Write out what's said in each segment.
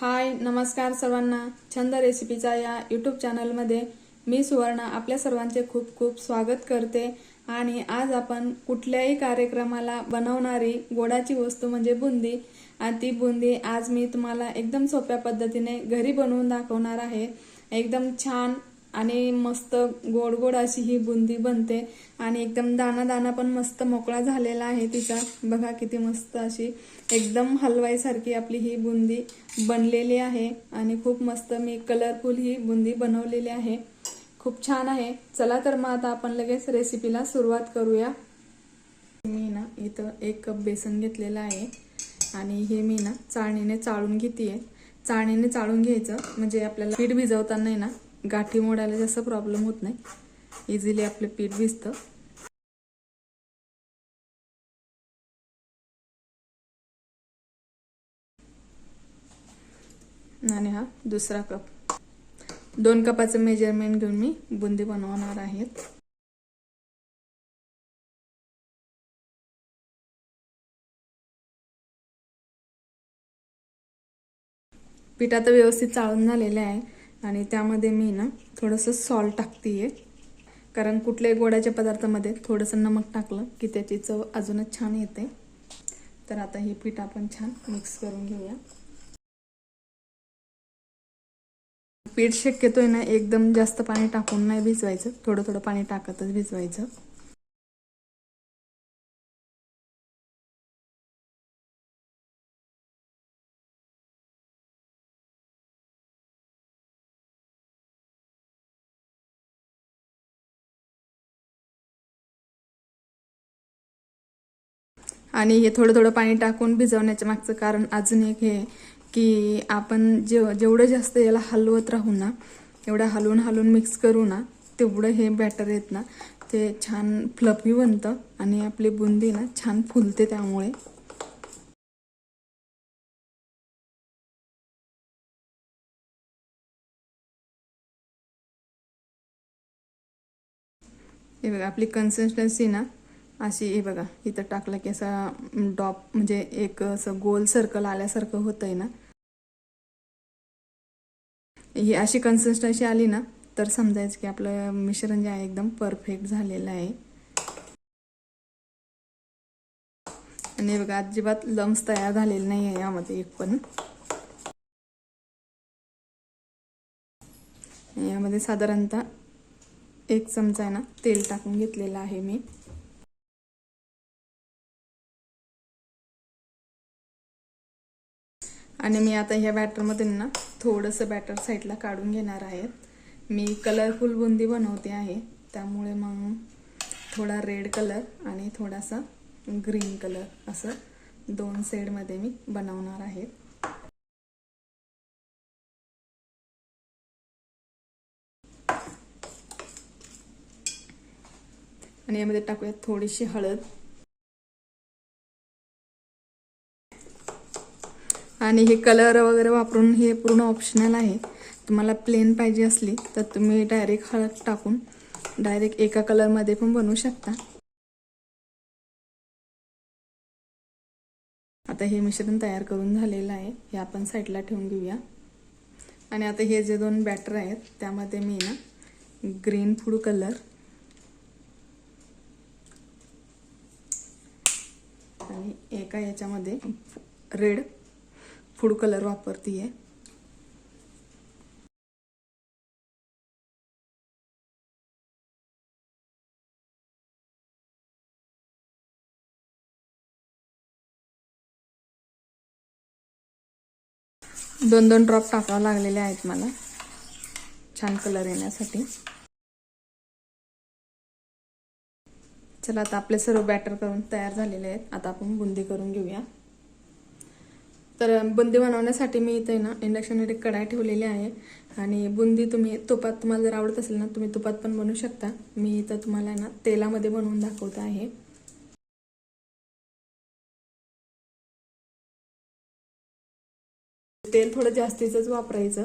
हाय नमस्कार सर्वांना. छंद रेसिपीचा या यूट्यूब चॅनलमध्ये मी सुवर्णा आपल्या सर्वांचे खूप खूप स्वागत करते. आणि आज आपण कुठल्याही कार्यक्रमाला बनवणारी गोडाची वस्तू म्हणजे बुंदी. आणि ती बुंदी आज मी तुम्हाला एकदम सोप्या पद्धतीने घरी बनवून दाखवणार आहे. एकदम छान आणि मस्त गोड गोड अशी ही बुंदी बनते. आणि एकदम दाना दाना पण मस्त मोकळा झालेला आहे तिचा. बघा किती मस्त अशी एकदम हलवाईसारखी आपली ही बुंदी बनलेली आहे. आणि खूप मस्त मी कलरफुल ही बुंदी बनवलेली आहे. खूप छान आहे. चला तर मग आता आपण लगेच रेसिपीला सुरुवात करूया. मी ना इथं एक कप बेसन घेतलेलं आहे. आणि हे मी ना चाळणीने चाळून घेते चाळणीने चाळून घ्यायचं. म्हणजे आपल्याला पीठ भिजवताना ना गाठी मोडायला जास्त प्रॉब्लेम होत नाही. इझिली आपलं पीठ भिजतं. आणि हा दुसरा कप. दोन कपाचं मेजरमेंट घेऊन मी बुंदी बनवणार आहेत. पीठ आता व्यवस्थित चाळून झालेलं आहे. आणि त्यामध्ये मी ना थोडंसं सॉल्ट टाकते कारण कुठल्याही गोड्याच्या पदार्थामध्ये थोडंसं नमक टाकलं की त्याची चव अजूनच छान येते. तर आता हे पीठ आपण छान मिक्स करून घेऊया. पीठ शक्यतोय ना एकदम जास्त पाणी टाकून नाही भिजवायचं. थोडं थोडं पाणी टाकतच भिजवायचं. आणि हे थोडं थोडं पाणी टाकून भिजवण्याच्या मागचं कारण अजून एक हे की आपण जेव जेवढं जास्त याला हलवत राहू ना एवढं हलवून हलवून मिक्स करू ना तेवढं हे बॅटर येत ना. ते छान फ्लफी बनतं आणि आपली बुंदी ना छान फुलते त्यामुळे. हे बघा आपली कन्सिस्टन्सी ना अशी हे बघा इथं टाकलं की असा डॉप म्हणजे एक असं गोल सर्कल आल्यासारखं होतंय ना. ही अशी कन्सिस्टन्सी आली ना तर समजायचं की आपलं मिश्रण जे आहे एकदम परफेक्ट झालेलं आहे. आणि बघा अजिबात लम्स तयार झालेले नाही आहे यामध्ये एक पण. यामध्ये साधारणतः एक चमचा आहे ना तेल टाकून घेतलेलं आहे मी. आणि मी आता ह्या बॅटरमध्ये ना थोडंसं बॅटर साईडला काढून घेणार आहे. मी कलरफुल बुंदी बनवते आहे. त्यामुळे मग थोडा रेड कलर आणि थोडासा ग्रीन कलर असं दोन सेडमध्ये मी बनवणार आहे. आणि यामध्ये टाकूयात थोडीशी हळद. आणि हे कलर वगैरे वापरून हे पूर्ण ऑप्शनल आहे. तुम्हाला प्लेन पाहिजे असली तर तुम्ही डायरेक्ट हळद टाकून डायरेक्ट एका कलरमध्ये पण बनवू शकता. आता हे मिश्रण तयार करून झालेलं आहे. हे आपण साईडला ठेवून घेऊया. आणि आता हे जे दोन बॅटर आहेत त्यामध्ये मी ना ग्रीन फूड कलर आणि एका याच्यामध्ये रेड फूड कलर वापरते आहे. दोन दोन ड्रॉप टाकावं लागलेले आहेत मला. छान कलर येण्यासाठी. चला आता आपले सर्व बॅटर करून तयार झालेले आहेत. आता आपण बुंदी करून घेऊया. तर बुंदी बनवण्यासाठी मी इथे ना इंडक्शनवर एक कढाई ठेवलेली आहे. आणि बुंदी तुम्ही तुपात तुम्हाला जर आवडत असेल ना तुम्ही तुपात पण बनवू शकता. मी इथं तुम्हाला ना तेलामध्ये बनवून दाखवत आहे. तेल थोडं जास्तीचंच वापरायचं.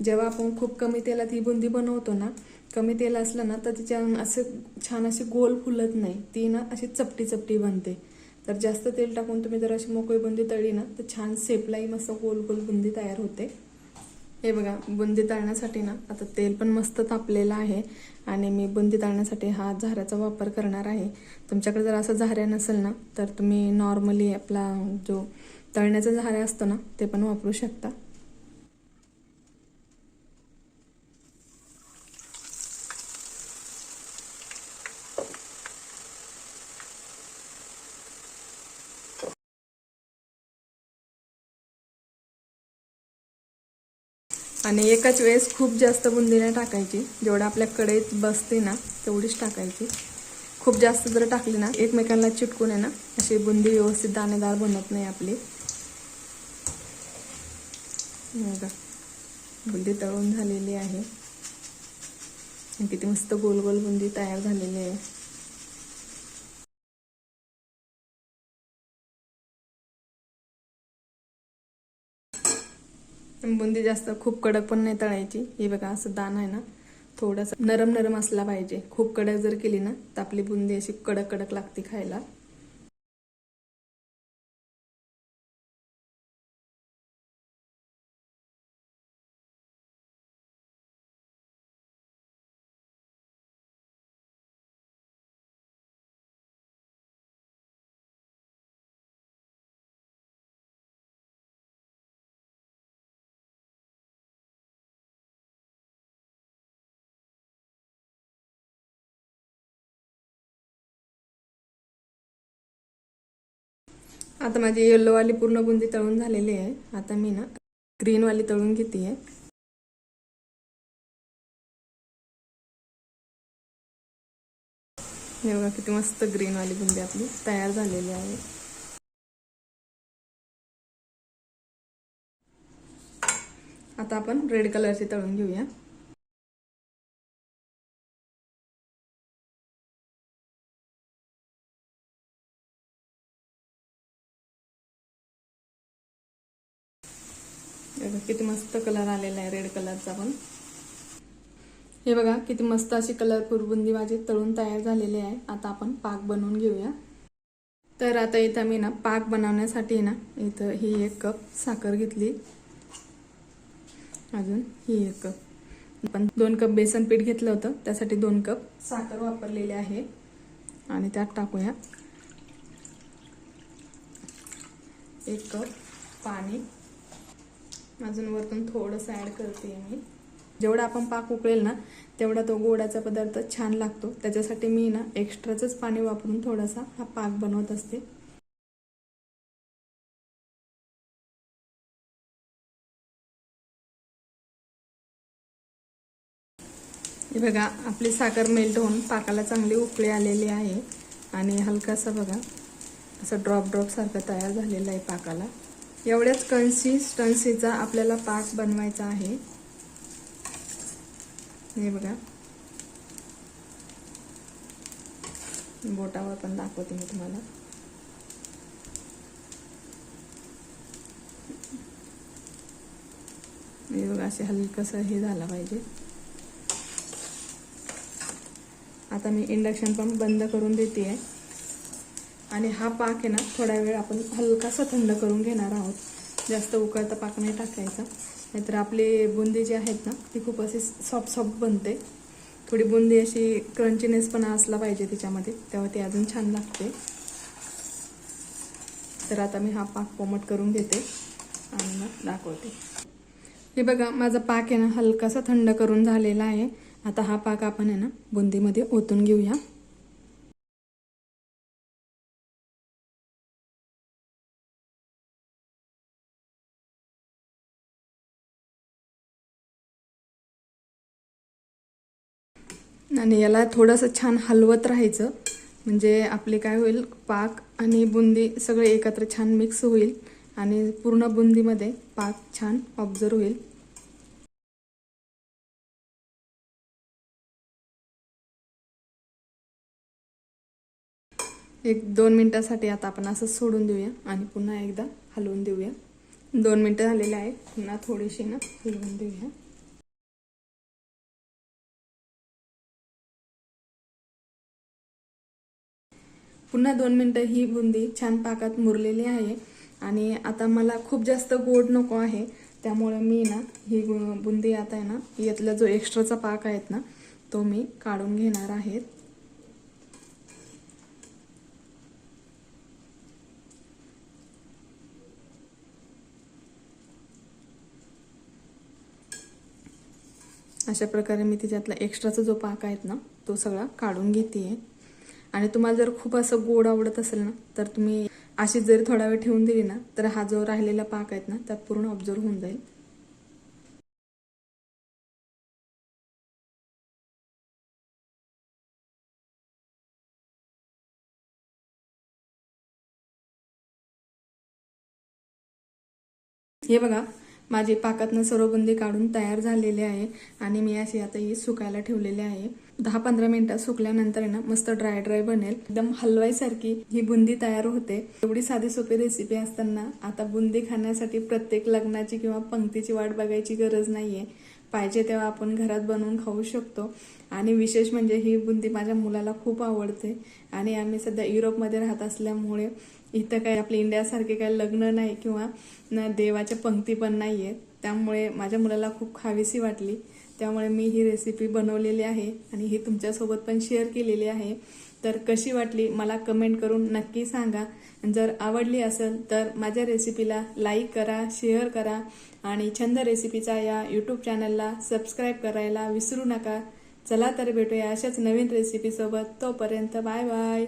जेव्हा आपण खूप कमी तेलात ही बुंदी बनवतो ना कमी तेल असलं ना तर तिच्या असं छान अशी गोल फुलत नाही. ती ना अशी चपटी चपटी बनते. तर जास्त तेल टाकून तुम्ही जर अशी मोकळी बुंदी तळली ना तर छान सेपलाही मस्त गोल गोल बुंदी तयार होते. हे बघा बुंदी तळण्यासाठी ना आता तेल पण मस्त तापलेलं आहे आणि मी बुंदी तळण्यासाठी हा झाऱ्याचा वापर करणार आहे. तुमच्याकडे जर असं झाऱ्या नसेल ना तर तुम्ही नॉर्मली आपला जो तळण्याचा झाऱ्या असतो ना ते पण वापरू शकता. आणि एकाच वेळेस खूप जास्त बुंदी नाही टाकायची. जेवढं आपल्या कढईत बसते ना तेवढीच टाकायची. खूप जास्त जर टाकली ना एकमेकांना चिटकून आहे ना अशी बुंदी व्यवस्थित दाणेदार बनत नाही आपली. बुंदी तळून झालेली आहे. आणि किती मस्त गोल गोल बुंदी तयार झालेली आहे. बुंदी जास्त खूप कडक पण नाही तळायची. ही बघा असं दाण आहे ना थोडंसं नरम नरम असला पाहिजे. खूप कडक जर केली ना तर आपली बुंदी अशी कडक कडक लागते खायला. आता माझी येल्लोवाली पूर्ण बुंदी तळून झालेली आहे. आता मी ना ग्रीनवाली तळून घेते आहे हे बघा किती मस्त ग्रीनवाली बुंदी आपली तयार झालेली आहे. आता आपण रेड कलरची तळून घेऊया. किती मस्त कलर आलेला आहे रेड कलरचा पण. हे बघा किती मस्त अशी कलरफुल बुंदी माझी तळून तयार झालेली आहे. आता आपण पाक बनवून घेऊया. तर आता इथं मी ना पाक बनवण्यासाठी ना इथं ही एक कप साखर घेतली. अजून ही एक कप. आपण दोन कप बेसन पीठ घेतलं होतं त्यासाठी दोन कप साखर वापरलेली आहे. आणि त्यात टाकूया. एक कप पाणी. अजून वरतून थोडंसं ॲड करते मी. जेवढा आपण पाक उकळेल ना तेवढा तो गोडाचा पदार्थ छान लागतो. त्याच्यासाठी मी ना एक्स्ट्राचंच पाणी वापरून थोडासा हा पाक बनवत असते. हे बघा आपली साखर मेल्ट होऊन पाकाला चांगली उकळी आलेली आहे. आणि हलकासा बघा असं ड्रॉप ड्रॉप सारखं तयार झालेलं आहे पाकाला. एवढ्याच कन्सिस्टन्सीचा आपल्याला पाक बनवायचा आहे. हे बघा. बोटावर पण दाखवते मी तुम्हाला. हे बघा असे हलकस हे झालं पाहिजे. आता मी इंडक्शन पण बंद करून देते आहे आणि हा पाक आहे ना थोडा वेळ आपण हलकासा थंड करून घेणार आहोत. जास्त उकळता पाक नाही टाकायचा. नाहीतर आपली बुंदी जी आहेत ना ती खूप अशी सॉफ्ट सॉफ्ट बनते. थोडी बुंदी अशी क्रंचीनेस पण असला पाहिजे तिच्यामध्ये तेव्हा ती अजून छान लागते. तर आता मी हा पाक कोमट करून घेते आणि मग दाखवते. हे बघा माझा पाक आहे ना हलकासा थंड करून झालेला आहे. आता हा पाक आपण आहे ना बुंदीमध्ये ओतून घेऊया. आणि याला थोडंसं छान हलवत राहायचं. म्हणजे आपले काय होईल पाक आणि बुंदी सगळे एकत्र छान मिक्स होईल आणि पूर्ण बुंदीमध्ये पाक छान ऑब्झर्व होईल. एक दोन मिनटासाठी आता आपण असं सोडून देऊया आणि पुन्हा एकदा हलवून देऊया. दोन मिनटं झालेले आहे पुन्हा थोडीशी ना हलवून देऊया. पुन्हा दोन मिनटं ही बुंदी छान पाकात मुरलेली आहे. आणि आता मला खूप जास्त गोड नको आहे. त्यामुळे मी ना ही गु- बुंदी आता आहे ना यातला जो एक्स्ट्राचा पाक आहेत ना तो मी काढून घेणार आहेत अशा प्रकारे मी तिच्यातला एक्स्ट्राचा जो पाक आहेत ना तो सगळा काढून घेते आहे आणि तुम्हाला जर खूप असं गोड आवडत असेल ना तर तुम्ही अशीच जरी थोडा वेळ ठेवून दिली ना तर हा जो राहिलेला पाक आहेत ना त्यात पूर्ण ऑब्झर्व होऊन जाईल. हे बघा माझी पाकातनं सर्व बुंदी काढून तयार झालेली आहे आणि मी अशी आता ही सुकायला ठेवलेली आहे. दहा पंधरा मिनिटात सुकल्यानंतर ना मस्त ड्राय ड्राय बनेल. एकदम हलवाईसारखी ही बुंदी तयार होते. एवढी साधी सोपी रेसिपी असताना आता बुंदी खाण्यासाठी प्रत्येक लग्नाची किंवा पंक्तीची वाट बघायची गरज नाहीये. पाहिजे तेव्हा आपण घरात बनवून खाऊ शकतो. आणि विशेष म्हणजे ही बुंदी माझ्या मुलाला खूप आवडते. आणि आम्ही सध्या युरोपमध्ये राहत असल्यामुळे इथं काही आपल्या इंडियासारखे काही लग्न नाही किंवा न देवाच्या पंक्ती पण नाही आहेत त्यामुळे माझ्या मुलाला खूप खावीसी वाटली. त्यामुळे मी ही रेसिपी बनवलेली आहे आणि ही तुमच्यासोबत पण शेअर केलेली आहे. तर कशी वाटली मला कमेंट करून नक्की सांगा. जर आवडली असेल तर माझ्या रेसिपीला लाईक करा शेअर करा आणि छंद रेसिपीचा या यूट्यूब चॅनलला सबस्क्राईब करायला विसरू नका. चला तर भेटूया अशाच नवीन रेसिपीसोबत तोपर्यंत बाय बाय